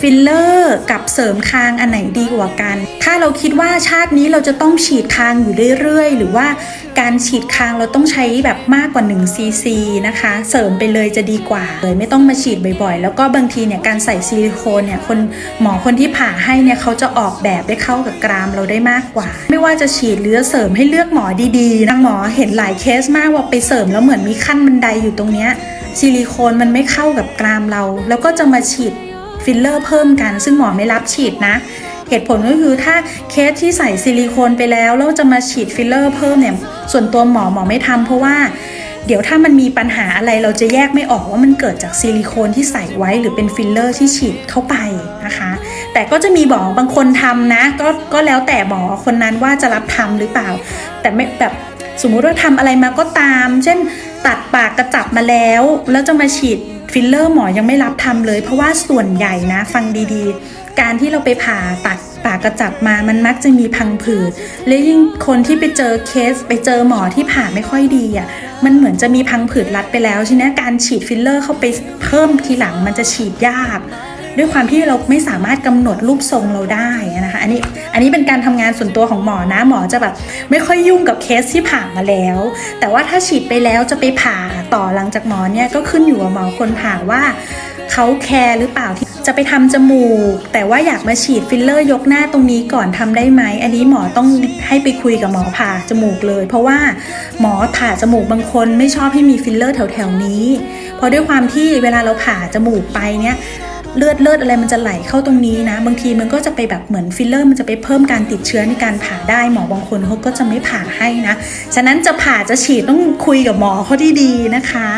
ฟิลเลอร์กับเสริมคางอันไหนดีกว่ากัน ถ้าเราคิดว่าชาตินี้เราจะต้องฉีดคางอยู่เรื่อยๆ หรือว่าการฉีดคางเราต้องใช้แบบมากกว่า1ซีซีนะคะ เสริมไปเลยจะดีกว่าเลยไม่ต้องมาฉีดบ่อยๆ แล้วก็บางทีเนี่ยการใส่ซิลิโคนเนี่ยคนหมอคนที่ผ่าให้เนี่ยเขาจะออกแบบได้เข้ากับกรามเราได้มากกว่า ไม่ว่าจะฉีดหรือเสริมให้เลือกหมอดีๆนะหมอเห็นหลายเคสมากว่าไปเสริมแล้วเหมือนมีขั้นบันไดอยู่ตรงเนี้ยซิลิโคนมันไม่เข้ากับกรามเรา แล้วก็จะมาฉีด ฟิลเลอร์เพิ่มกัน ซึ่งหมอไม่รับฉีดนะ เหตุผลก็คือถ้าเคสที่ใส่ซิลิโคนไปแล้วแล้วจะมาฉีดฟิลเลอร์เพิ่มเนี่ยส่วนตัวหมอหมอไม่ทำเพราะว่าเดี๋ยวถ้ามันมีปัญหาอะไรเราจะแยกไม่ออกว่ามันเกิดจากซิลิโคนที่ใส่ไว้หรือเป็นฟิลเลอร์ที่ฉีดเข้าไปนะคะ แต่ก็จะมีหมอบางคนทำนะก็ก็แล้วแต่หมอคนนั้นว่าจะรับทำหรือเปล่า แต่ไม่แบบสมมุติว่าทำอะไรมาก็ตาม เช่น ตัดปากกระจับมาแล้ว แล้วจะมาฉีดฟิลเลอร์หมอยังไม่รับทำเลย เพราะว่าส่วนใหญ่นะ ฟังดีๆ การที่เราไปผ่าตัดปากกระจับมามันมักจะมีพังผืดและยิ่งคนที่ไปเจอเคส ไปเจอหมอที่ผ่าไม่ค่อยดีอะมันเหมือนจะมีพังผืดรัดไปแล้วใช่ไหมการฉีดฟิลเลอร์เข้าไปเพิ่มทีหลังมันจะฉีดยาก ด้วยความที่เราไม่สามารถกำหนดรูปทรงเราได้นะคะอันนี้อันนี้เป็นการทำงานส่วนตัวของหมอนะหมอจะแบบไม่ค่อยยุ่งกับเคสที่ผ่ามาแล้ว แต่ว่าถ้าฉีดไปแล้วจะไปผ่าต่อหลังจากหมอเนี่ยก็ขึ้นอยู่กับหมอคนผ่าว่าเขาแคร์หรือเปล่าที่จะไปทำจมูก แต่ว่าอยากมาฉีดฟิลเลอร์ยกหน้าตรงนี้ก่อนทำได้ไหม อันนี้หมอต้องให้ไปคุยกับหมอผ่าจมูกเลย เพราะว่าหมอผ่าจมูกบางคนไม่ชอบให้มีฟิลเลอร์แถวๆนี้ เพราะด้วยความที่เวลาเราผ่าจมูกไปเนี่ย เลือดเลือดอะไรมันจะไหลเข้าตรงนี้นะ บางทีมันก็จะไปแบบเหมือนฟิลเลอร์ มันจะไปเพิ่มการติดเชื้อในการผ่าได้หมอบางคนเขาก็จะไม่ผ่าให้นะ ฉะนั้นจะผ่าจะฉีดต้องคุยกับหมอเขาดีๆนะคะ